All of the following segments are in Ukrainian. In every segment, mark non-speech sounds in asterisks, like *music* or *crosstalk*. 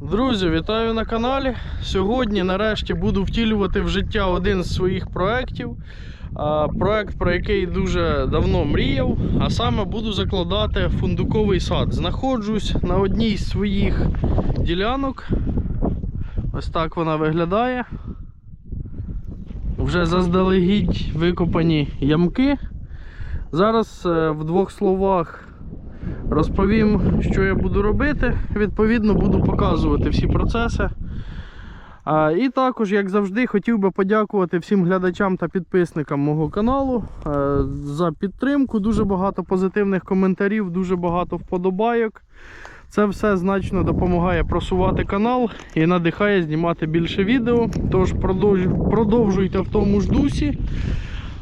Друзі, вітаю на каналі. Сьогодні нарешті буду втілювати в життя один з своїх проєктів. Проєкт, про який дуже давно мріяв, а саме буду закладати фундуковий сад. Знаходжусь на одній з своїх ділянок. Ось так вона виглядає. Вже заздалегідь викопані ямки. Зараз е, в двох словах Розповім, що я буду робити. Відповідно, буду показувати всі процеси. І також, як завжди, хотів би подякувати всім глядачам та підписникам мого каналу е, за підтримку. Дуже багато позитивних коментарів, дуже багато вподобайок. Це все значно допомагає просувати канал і надихає знімати більше відео. Тож продовжуйте в тому ж дусі.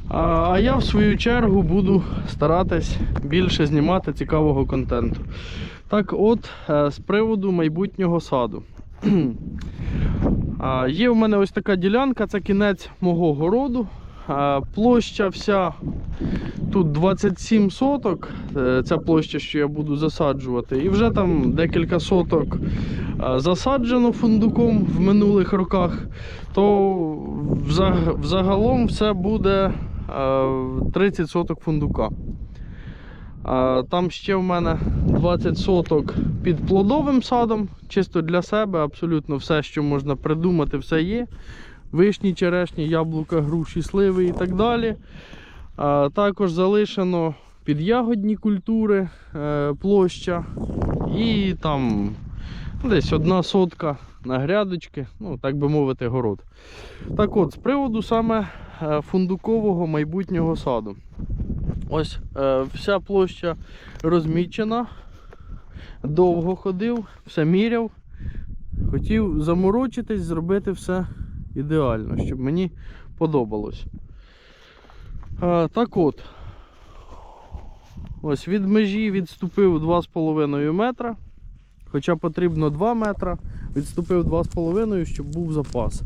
А я в свою чергу буду старатись більше знімати цікавого контенту. Так от, е, з приводу майбутнього саду. *clears throat* Є в мене ось така ділянка, це кінець мого городу. Площа вся тут 27 соток. е, Ця площа, що я буду засаджувати. І вже там декілька соток е, засаджено фундуком в минулих роках. То взагалом все буде 30 соток фундука. Там ще в мене 20 соток під плодовим садом, чисто для себе, абсолютно все, що можна придумати, все є. Вишні, черешні, яблука, груші, сливи і так далі. Також залишено під ягодні культури е, площа. І там десь одна сотка на грядочки, ну так би мовити, город. Так от, з приводу саме е, фундукового майбутнього саду. Ось е, вся площа розмічена. Довго ходив, все міряв. Хотів заморочитись, зробити все ідеально, щоб мені подобалось. Е, так от, ось від межі відступив 2,5 метра. Хоча потрібно 2 метра, відступив 2,5, щоб був запас.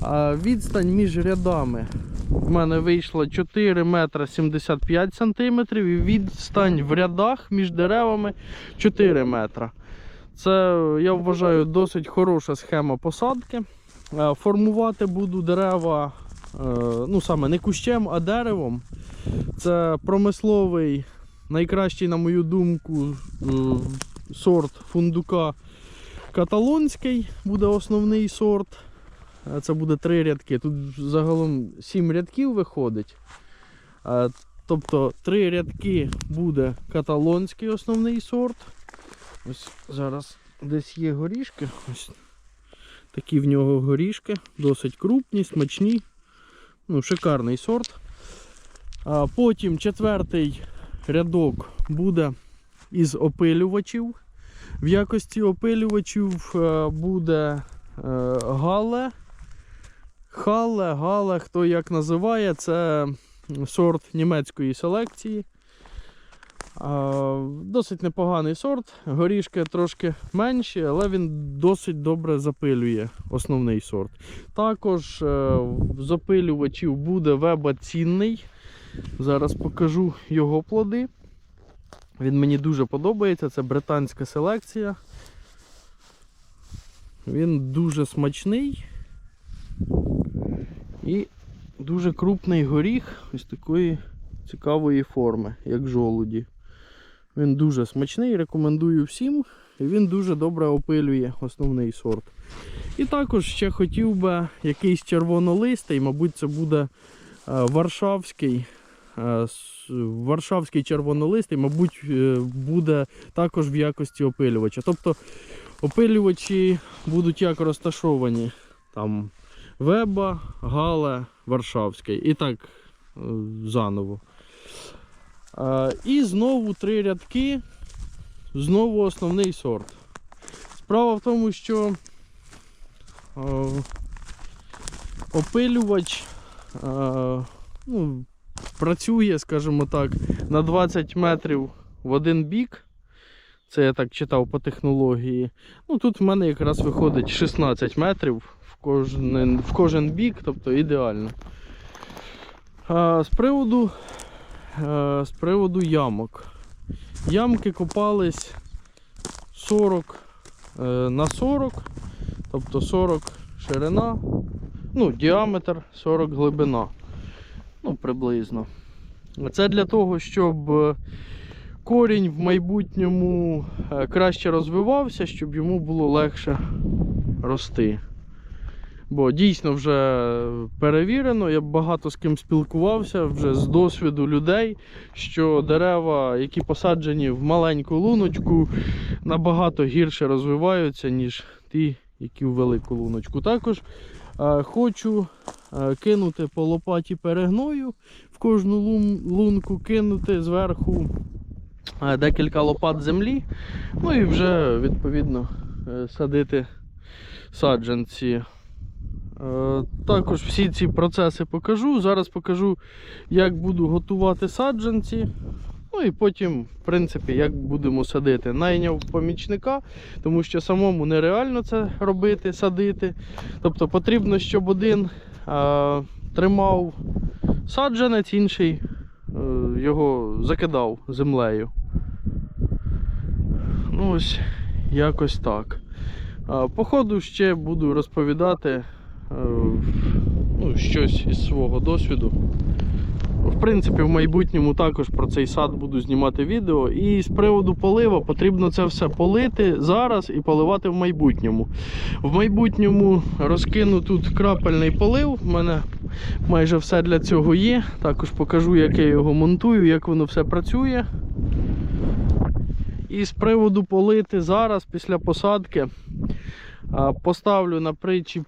А відстань між рядами в мене вийшла 4 метра 75 сантиметрів і відстань в рядах між деревами 4 метра. Це, я вважаю, досить хороша схема посадки. Е, Формувати буду дерева, е, ну саме не кущем, а деревом. Це промисловий, найкращий, на мою думку, сорт фундука каталонський буде основний сорт. Це буде три рядки. Тут загалом сім рядків виходить. Тобто три рядки буде каталонський основний сорт. Ось зараз десь є горішки. Ось такі в нього горішки, досить крупні, смачні. Ну, шикарний сорт. А потім четвертий рядок буде із опилювачів. В якості опилювачів е, буде е, гале. Хале, гале, хто як називає, це сорт німецької селекції. Досить непоганий сорт. Горішки трошки менші, але він досить добре запилює основний сорт. Також е, з опилювачів буде веба цінний. Зараз покажу його плоди. Він мені дуже подобається, це британська селекція. Він дуже смачний і дуже крупний горіх ось такої цікавої форми, як жолуді. Він дуже смачний, рекомендую всім. І він дуже добре опилює основний сорт. І також ще хотів би якийсь червонолистий, мабуть, це буде е, варшавський. е, Варшавський червонолистий, мабуть, е, буде також в якості опилювача. Тобто опилювачі будуть як розташовані там Веба, Гале, Варшавський. І так е, заново. Е, І знову три рядки, знову основний сорт. Справа в тому, що е, опилювач ну, працює, скажімо так, на 20 метрів в один бік. Це я так читав по технології. Ну, тут в мене якраз виходить 16 метрів в кожен, в кожен бік, тобто ідеально. А, з приводу е, з приводу ямок. Ямки копались 40 е, на 40, тобто 40 ширина, ну, діаметр 40 глибина. Ну, приблизно. Це для того, щоб корінь в майбутньому е, краще розвивався, щоб йому було легше рости. Бо дійсно вже перевірено, я багато з ким спілкувався вже з досвіду людей, що дерева, які посаджені в маленьку луночку, набагато гірше розвиваються, ніж ті, які в велику луночку. Також е, хочу е, кинути по лопаті перегною в кожну лун- лунку, кинути зверху декілька лопат землі, ну і вже відповідно е, садити саджанці. Е, Також всі ці процеси покажу. Зараз покажу, як буду готувати саджанці. Ну і потім, в принципі, як будемо садити. Найняв помічника, тому що самому нереально це робити, садити. Тобто потрібно, щоб один е, тримав саджанець, інший е, його закидав землею. Ну ось якось так. Походу ще буду розповідати е, ну, щось із свого досвіду. Принципі, в майбутньому також про цей сад буду знімати відео. І з приводу полива потрібно це все полити зараз і поливати в майбутньому. В майбутньому розкину тут крапельний полив. У мене майже все для цього є. Також покажу, як я його монтую, як воно все працює. І з приводу полити зараз, після посадки, поставлю на причіп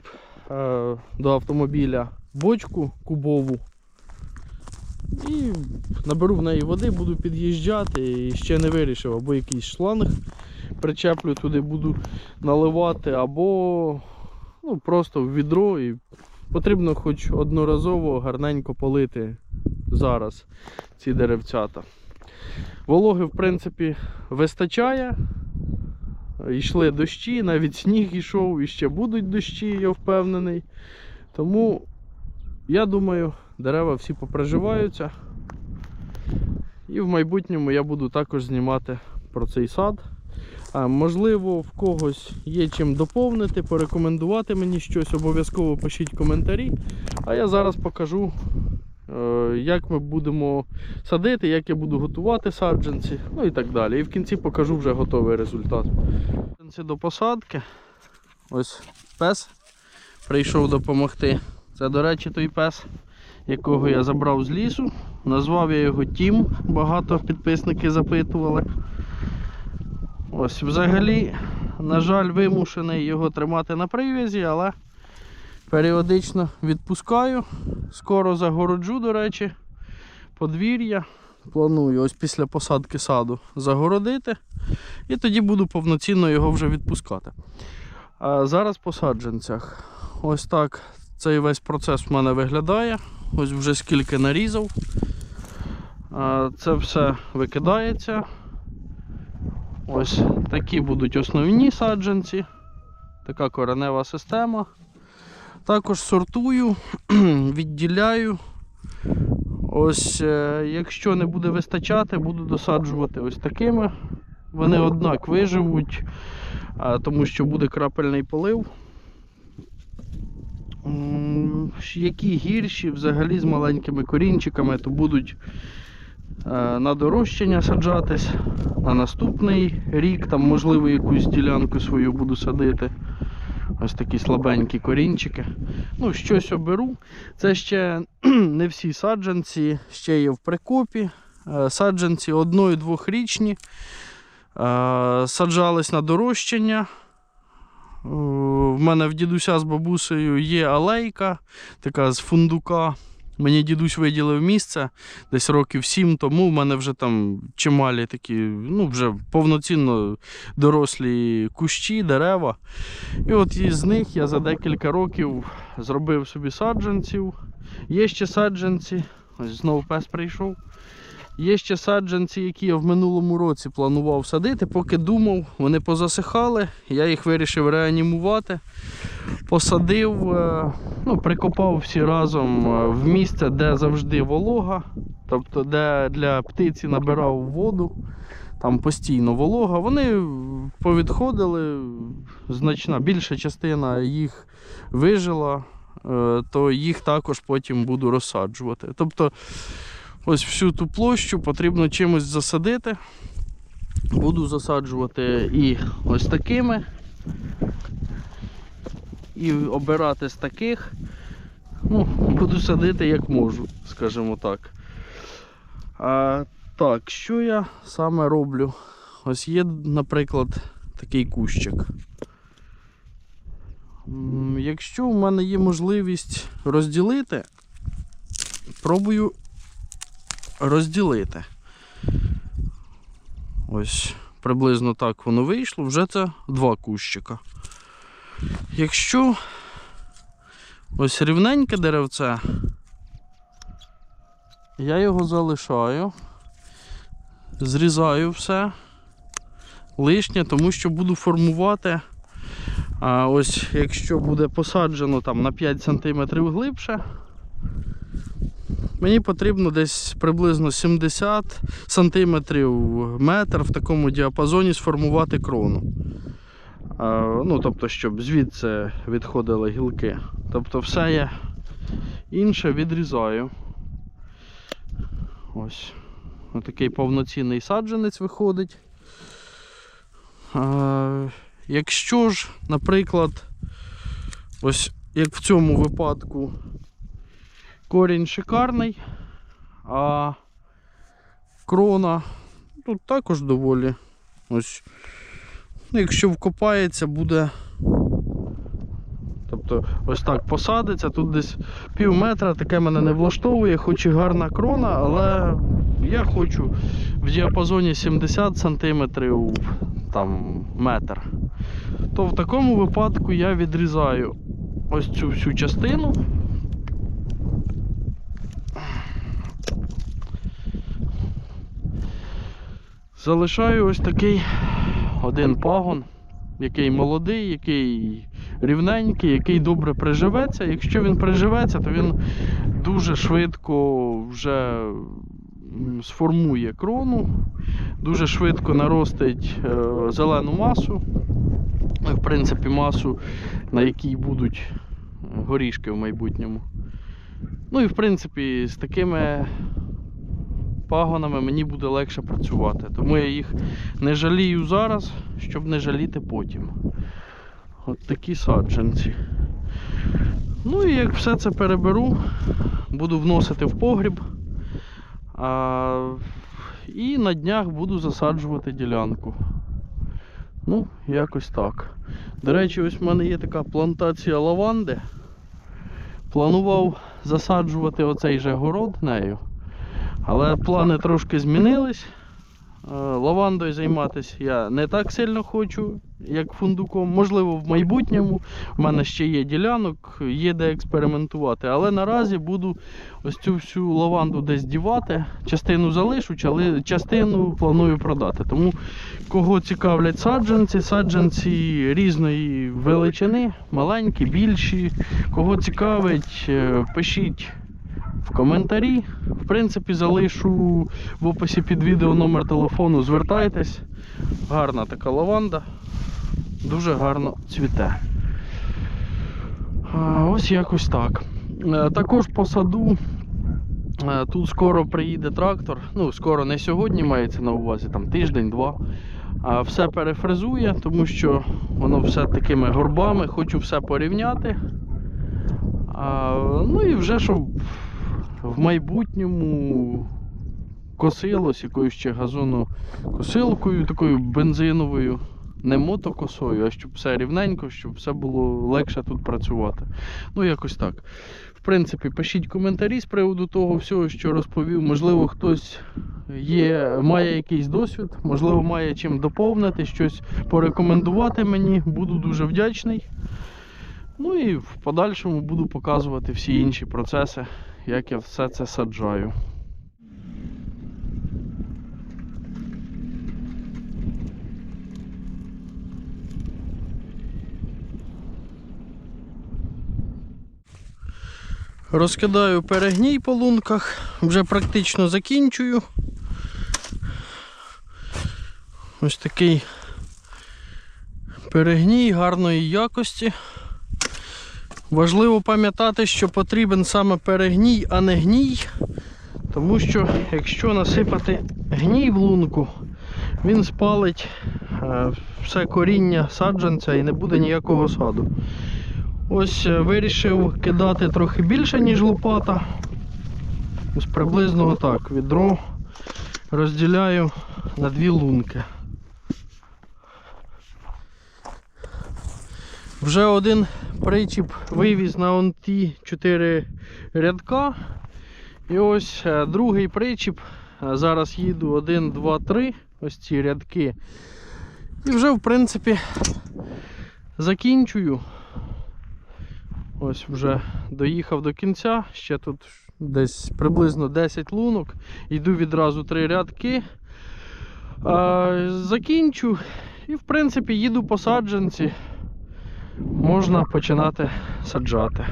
е, до автомобіля бочку кубову. І наберу в неї води, буду під'їжджати і ще не вирішив, або якийсь шланг причеплю туди, буду наливати, або ну, просто в відро. І потрібно хоч одноразово гарненько полити зараз ці деревцята. Вологи, в принципі, вистачає. Йшли дощі, навіть сніг йшов, і ще будуть дощі, я впевнений. Тому, я думаю, дерева всі поприживаються. І в майбутньому я буду також знімати про цей сад. А, можливо, в когось є чим доповнити, порекомендувати мені щось, обов'язково пишіть коментарі. А я зараз покажу, е, як ми будемо садити, як я буду готувати саджанці, ну і так далі. І в кінці покажу вже готовий результат. Саджанці до посадки. Ось пес прийшов допомогти. Це, до речі, той пес, якого я забрав з лісу. Назвав я його Тім, багато підписники запитували. Ось, взагалі, на жаль, вимушений його тримати на прив'язі, але періодично відпускаю. Скоро загороджу, до речі, подвір'я. Планую ось після посадки саду загородити. І тоді буду повноцінно його вже відпускати. А зараз по саджанцях. Ось так цей весь процес в мене виглядає. Ось вже скільки нарізав. Це все викидається. Ось такі будуть основні саджанці. Така коренева система. Також сортую, *clears throat* відділяю. Ось, е, якщо не буде вистачати, буду досаджувати ось такими. Вони однак виживуть, тому що буде крапельний полив. Які гірші взагалі з маленькими корінчиками, то будуть е, на дорощення саджатись. На наступний рік там, можливо, якусь ділянку свою буду садити. Ось такі слабенькі корінчики. Ну, щось оберу. Це ще *clears throat* не всі саджанці, ще є в прикопі. Е, Саджанці одно-двохрічні. Е, Саджались на дорощення. В мене в дідуся з бабусею є алейка, така з фундука. Мені дідусь виділив місце десь років сім тому. В мене вже там чималі такі, ну вже повноцінно дорослі кущі, дерева. І от із них я за декілька років зробив собі саджанців. Є ще саджанці, ось знову пес прийшов. Є ще саджанці, які я в минулому році планував садити, поки думав, вони позасихали. Я їх вирішив реанімувати. Посадив, е, ну, прикопав всі разом е, в місце, де завжди волога, тобто де для птиці набирав воду. там постійно волога, вони повідходили, значна більша частина їх вижила, е, то їх також потім буду розсаджувати. Тобто ось всю ту площу потрібно чимось засадити. Буду засаджувати і ось такими, і обирати з таких. Ну, буду садити як можу, скажімо так. А, так, що я саме роблю? Ось є, наприклад, такий кущик. Якщо в мене є можливість розділити, пробую розділити. Ось приблизно так воно вийшло. Вже це два кущика. Якщо ось рівненьке деревце, я його залишаю, зрізаю все лишнє, тому що буду формувати. А ось якщо буде посаджено там на 5 см глибше, мені потрібно десь приблизно 70 см метр в такому діапазоні сформувати крону. Ну, тобто, щоб звідси відходили гілки. Тобто все я інше відрізаю. Ось. Отакий повноцінний саджанець виходить. Якщо ж, наприклад, ось як в цьому випадку корінь шикарний, а крона тут також доволі ось. Ну, якщо вкопається, буде. Тобто ось так посадиться, тут десь пів метра, таке мене не влаштовує, хоч і гарна крона, але я хочу в діапазоні 70 см там метр. То в такому випадку я відрізаю ось цю всю частину. Залишаю ось такий один пагон, який молодий, який рівненький, який добре приживеться. Якщо він приживеться, то він дуже швидко вже сформує крону, дуже швидко наростить е, зелену масу, ну, в принципі, масу, на якій будуть е, горішки в майбутньому. Ну і в принципі з такими пагонами мені буде легше працювати. Тому я їх не жалію зараз, щоб не жаліти потім. От такі саджанці. Ну і як все це переберу, буду вносити в погріб. А, і на днях буду засаджувати ділянку. Ну, якось так. До речі, ось в мене є така плантація лаванди. Планував засаджувати оцей же город нею. Але плани трошки змінились. Е, Лавандою займатися я не так сильно хочу, як фундуком. Можливо, в майбутньому. В мене ще є ділянок, є де експериментувати. Але наразі буду ось цю всю лаванду десь дівати. Частину залишу, частину планую продати. Тому кого цікавлять саджанці, саджанці різної величини, маленькі, більші. Кого цікавить, е, пишіть в коментарі. В принципі, залишу в описі під відео номер телефону. Звертайтесь. Гарна така лаванда. Дуже гарно цвіте. Ось якось так. Е, Також по саду. е, Тут скоро приїде трактор. Ну, скоро не сьогодні мається на увазі, там тиждень-два. Все перефрезує, тому що воно все такими горбами, хочу все порівняти. Ну і вже щоб в майбутньому косилось якоюсь ще газонокосилкою, такою бензиновою, не мотокосою, а щоб все рівненько, щоб все було легше тут працювати. Ну, якось так. В принципі, пишіть коментарі з приводу того всього, що розповів. Можливо, хтось є, має якийсь досвід, можливо, має чим доповнити, щось порекомендувати мені. Буду дуже вдячний. Ну і в подальшому буду показувати всі інші процеси, як я все це саджаю. Розкидаю перегній по лунках, вже практично закінчую. Ось такий перегній гарної якості. Важливо пам'ятати, що потрібен саме перегній, а не гній. Тому що якщо насипати гній в лунку, він спалить е, все коріння саджанця і не буде ніякого саду. Ось е, вирішив кидати трохи більше, ніж лопата. Ось приблизно отак. Відро розділяю на дві лунки. Вже один причіп вивіз на он ті 4 рядка. І ось е, другий причіп. Е, Зараз їду 1, 2, 3. Ось ці рядки. І вже, в принципі, закінчую. Ось вже доїхав до кінця. Ще тут десь приблизно 10 лунок. Йду відразу три рядки. Е, Закінчу. І, в принципі, їду по саджанці. Можна починати саджати.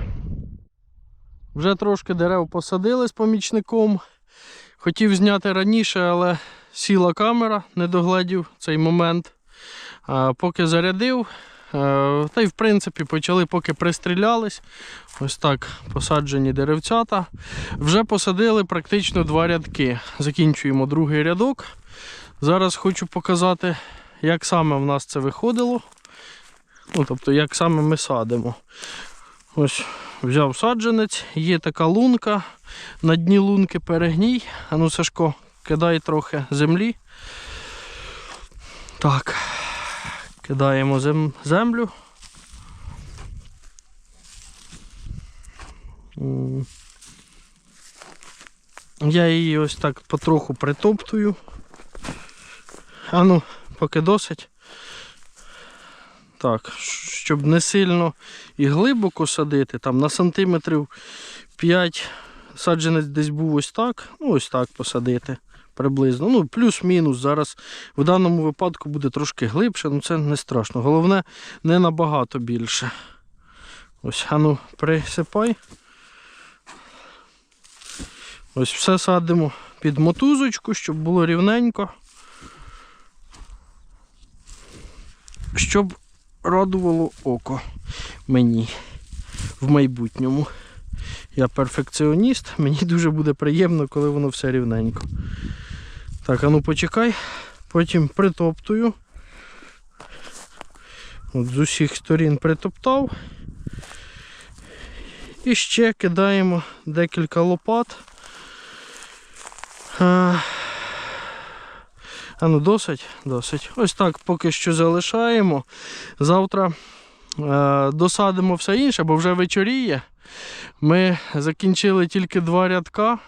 Вже трошки дерев посадили з помічником. Хотів зняти раніше, але сіла камера, не догледів цей момент. Поки зарядив, та й в принципі почали, поки пристрілялись. Ось так посаджені деревцята. Вже посадили практично два рядки. Закінчуємо другий рядок. Зараз хочу показати, як саме в нас це виходило. Ну, тобто, як саме ми садимо. Ось взяв саджанець, є така лунка. На дні лунки перегній. А ну, Сашко, кидай трохи землі. Так. Кидаємо зем... землю. Я її ось так потроху притоптую. А ну, поки досить. Так, щоб не сильно і глибоко садити, там на сантиметрів 5 саджанець десь був ось так, ну ось так посадити приблизно. Ну, плюс-мінус. Зараз в даному випадку буде трошки глибше, ну це не страшно. Головне, не набагато більше. Ось, ану, присипай. Ось все садимо під мотузочку, щоб було рівненько. Щоб радувало око мені в майбутньому. Я перфекціоніст, мені дуже буде приємно, коли воно все рівненько. Так, а ну почекай, потім притоптую. От з усіх сторін притоптав. І ще кидаємо декілька лопат. А ну досить, досить. Ось так поки що залишаємо. Завтра е, досадимо все інше, бо вже вечоріє. Ми закінчили тільки два рядка.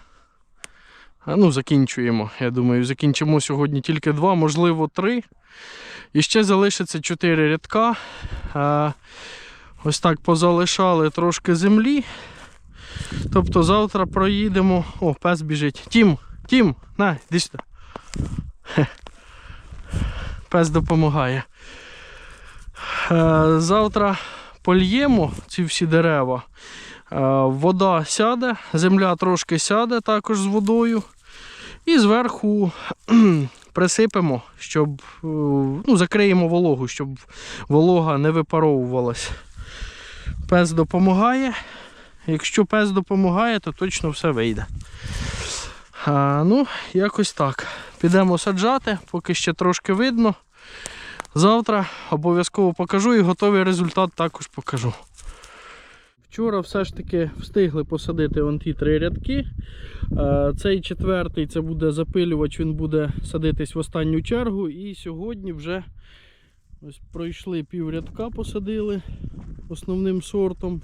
Ну, закінчуємо. Я думаю, закінчимо сьогодні тільки два, можливо, три. І ще залишиться чотири рядка. А, ось так позалишали трошки землі. Тобто завтра проїдемо. О, пес біжить. Тім, Тім, на, іди сюди. *laughs* Пес допомагає. Е, Завтра польємо ці всі дерева. Е, Вода сяде, земля трошки сяде також з водою. І зверху *clears throat* присипемо, щоб е, ну, закриємо вологу, щоб волога не випаровувалась. Пес допомагає. Якщо пес допомагає, то точно все вийде. А, ну, якось так. Підемо саджати, поки ще трошки видно. Завтра обов'язково покажу і готовий результат також покажу. Вчора все ж таки встигли посадити вон ті три рядки. Е, Цей четвертий це буде запилювач, він буде садитись в останню чергу. І сьогодні вже ось пройшли пів рядка, посадили основним сортом.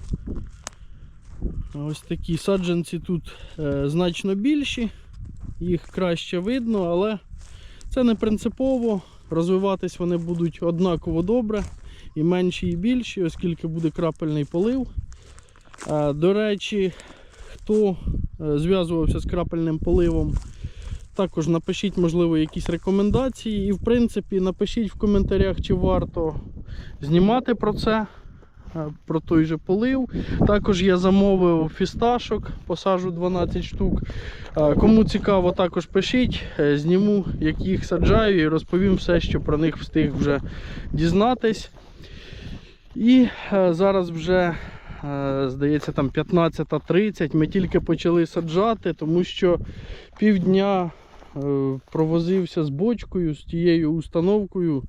Ось такі саджанці тут е, значно більші, їх краще видно, але це не принципово. Розвиватись вони будуть однаково добре, і менші, і більші, оскільки буде крапельний полив. Е, До речі, хто е, зв'язувався з крапельним поливом, також напишіть, можливо, якісь рекомендації. І, в принципі, напишіть в коментарях, чи варто знімати про це. Е, про той же полив. Також я замовив фісташок, посажу 12 штук. Е, Кому цікаво, також пишіть, е, зніму, як їх саджаю і розповім все, що про них встиг вже дізнатись. І зараз вже, здається, там 15.30 ми тільки почали саджати, тому що півдня провозився з бочкою, з тією установкою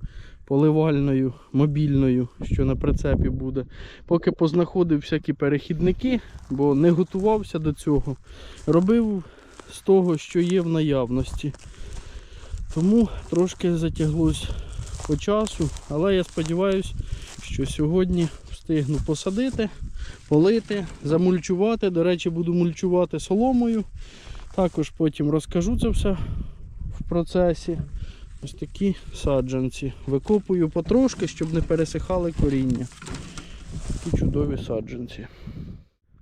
поливальною, мобільною, що на прицепі буде. Поки познаходив всякі перехідники, бо не готувався до цього. Робив з того, що є в наявності. Тому трошки затяглось по часу, але я сподіваюся, що сьогодні встигну посадити, полити, замульчувати. До речі, буду мульчувати соломою. Також потім розкажу це все в процесі. Ось такі саджанці. Викопую потрошки, щоб не пересихали коріння. Такі чудові саджанці.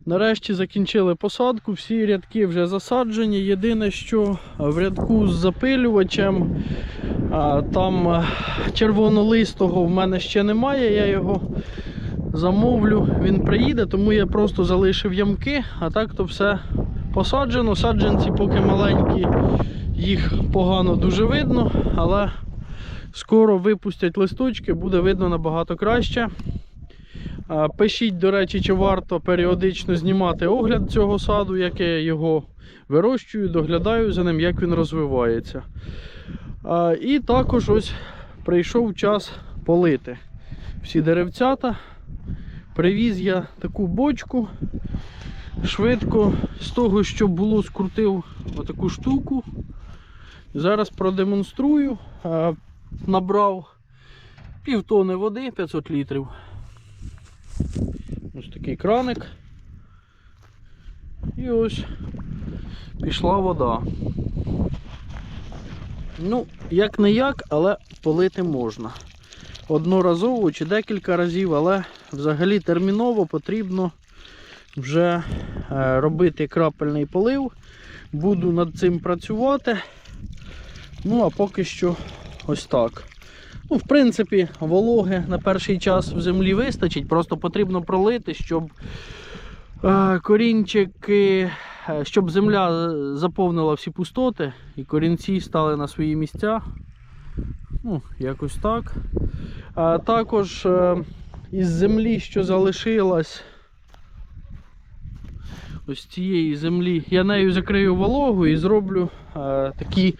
Нарешті закінчили посадку, всі рядки вже засаджені. Єдине, що в рядку з запилювачем там червонолистого в мене ще немає. Я його замовлю, він приїде, тому я просто залишив ямки, а так то все посаджено. Саджанці поки маленькі, їх погано дуже видно, але скоро випустять листочки, буде видно набагато краще. Пишіть, до речі, чи варто періодично знімати огляд цього саду, як я його вирощую, доглядаю за ним, як він розвивається. І також ось прийшов час полити всі деревцята. Привіз я таку бочку. Швидко з того, що було, скрутив отаку штуку. Зараз продемонструю. Набрав півтони води, 500 літрів. Ось такий краник. І ось пішла вода. Ну, як не як, але полити можна. Одноразово чи декілька разів, але взагалі терміново потрібно вже е, робити крапельний полив. Буду над цим працювати. Ну, а поки що ось так. Ну, в принципі, вологи на перший час в землі вистачить, просто потрібно пролити, щоб е, корінчики, е, щоб земля заповнила всі пустоти і корінці стали на свої місця. Ну, якось так. А також е, із землі, що залишилась, ось цієї землі, я нею закрию вологу і зроблю такі,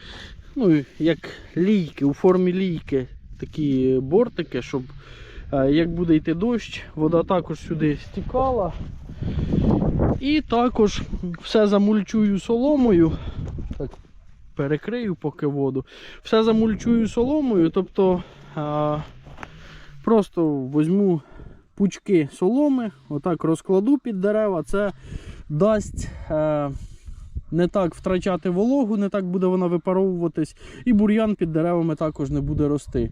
ну, як лійки, у формі лійки, такі бортики, щоб е, як буде йти дощ, вода також сюди стікала. І також все замульчую соломою. Так, перекрию поки воду. Все замульчую соломою, тобто а, просто візьму пучки соломи, отак розкладу під дерева. Це дасть е, не так втрачати вологу, не так буде вона випаровуватись, і бур'ян під деревами також не буде рости.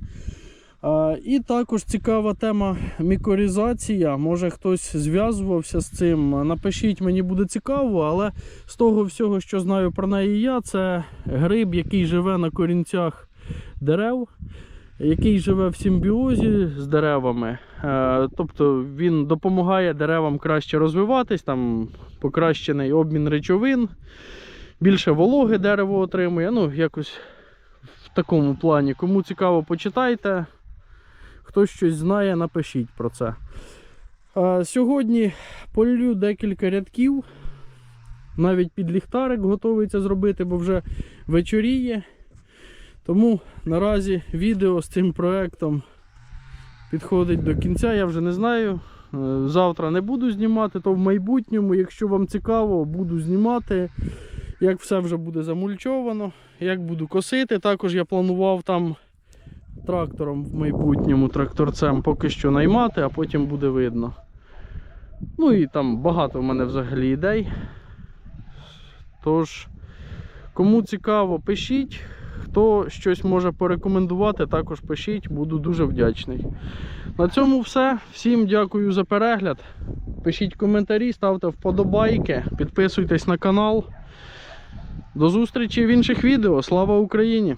А, І також цікава тема мікорізація. Може хтось зв'язувався з цим. Напишіть, мені буде цікаво, але з того всього, що знаю про неї я, це гриб, який живе на корінцях дерев, який живе в симбіозі з деревами. Е, Тобто він допомагає деревам краще розвиватись, там покращений обмін речовин, більше вологи дерево отримує. Ну, якось в такому плані. Кому цікаво, почитайте. Хто щось знає, напишіть про це. Сьогодні полю декілька рядків. Навіть під ліхтарик готується зробити, бо вже вечоріє. Тому наразі відео з цим проектом підходить до кінця. Я вже не знаю. Е, Завтра не буду знімати, то в майбутньому, якщо вам цікаво, буду знімати, як все вже буде замульчовано, як буду косити. Також я планував там трактором в майбутньому, тракторцем поки що наймати, а потім буде видно. Ну і там багато в мене взагалі ідей. Тож, кому цікаво, пишіть. Хто щось може порекомендувати, також пишіть, буду дуже вдячний. На цьому все. Всім дякую за перегляд. Пишіть коментарі, ставте вподобайки, підписуйтесь на канал. До зустрічі в інших відео. Слава Україні!